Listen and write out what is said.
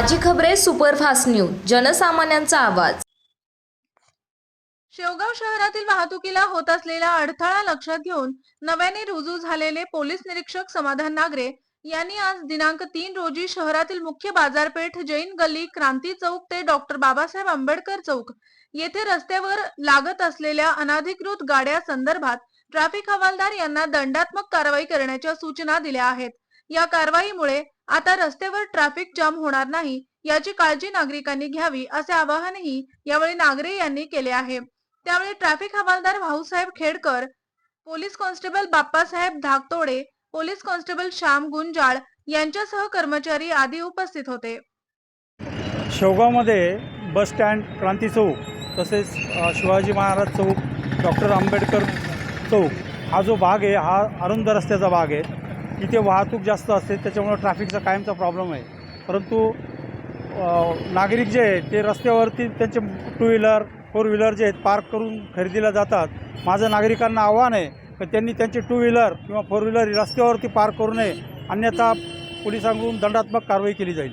Express superfast news जनसामान्यांचा आवाज. शेवगाव शहरातील वाहतुकीला होत असलेला अडथळा लक्षात घेऊन नव्याने रुजू झालेले पोलीस निरीक्षक समाधान नागरे यांनी आज दिनांक तीन रोजी शहरातील मुख्य बाजारपेठ जैन गल्ली क्रांती चौक ते डॉक्टर बाबासाहेब आंबेडकर चौक येथे रस्त्यावर लागत असलेल्या अनाधिकृत गाड्या संदर्भात ट्रॅफिक हवालदार यांना दंडात्मक कारवाई करण्याच्या सूचना दिल्या आहेत. या कारवाईमुळे आता रस्त्यावर ट्रॅफिक जाम होणार नाही याची काळजी नागरिकांनी घ्यावी असे आवाहनही यावेळी नागरे यांनी केले आहे. त्यावेळी ट्रॅफिक हवालदार Bhausaheb Khedkar police constable Bappasaheb Dhaktode police constable Shyam Gunjal यांच्यासह कर्मचारी आदी उपस्थित होते. शेवगावमध्ये बस स्टँड क्रांती चौक तसेच शिवाजी महाराज चौक डॉक्टर आंबेडकर चौक हा जो भाग आहे हा अरुंद रस्त्याचा भाग आहे. इथे वाहतूक जास्त असते त्याच्यामुळं ट्रॅफिकचा कायमचा प्रॉब्लेम आहे. परंतु नागरिक जे आहेत ते रस्त्यावरती त्यांचे टू व्हीलर फोर व्हीलर जे आहेत पार्क करून खरेदीला जातात. माझं नागरिकांना आव्हान आहे की त्यांनी त्यांचे टू व्हीलर किंवा फोर व्हीलर रस्त्यावरती पार्क करू नये. अन्यथा पोलिसांकडून दंडात्मक कारवाई केली जाईल.